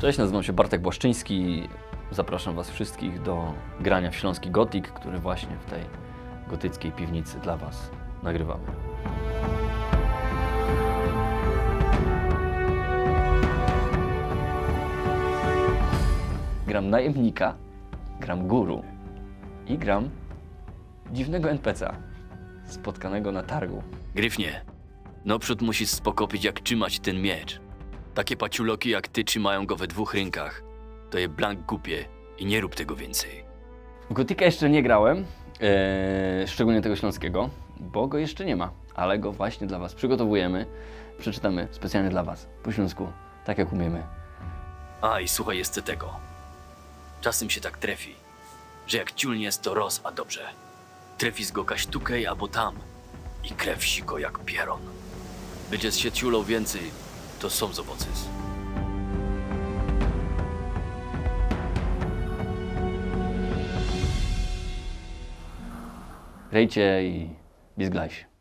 Cześć, nazywam się Bartek Błaszczyński. Zapraszam Was wszystkich do grania w Śląski Gotik, który właśnie w tej gotyckiej piwnicy dla Was nagrywamy. Gram najemnika, gram guru i gram dziwnego NPC'a spotkanego na targu. Gryfnie, naprzód musisz spokopić jak trzymać ten miecz. Takie paciuloki jak ty trzymają go we dwóch rękach. To je blank głupie i nie rób tego więcej. W Gotika jeszcze nie grałem, e, szczególnie tego śląskiego, bo go jeszcze nie ma, ale go właśnie dla Was przygotowujemy. Przeczytamy specjalnie dla Was po śląsku, tak jak umiemy. A i słuchaj jeszcze tego. Czasem się tak trefi, że jak ciul jest to roz, a dobrze. Trefis go kaś tukej albo tam i krew siko jak pieron. Będzie się ciulą więcej, to są zoboces. Rejcie i bizglajcie.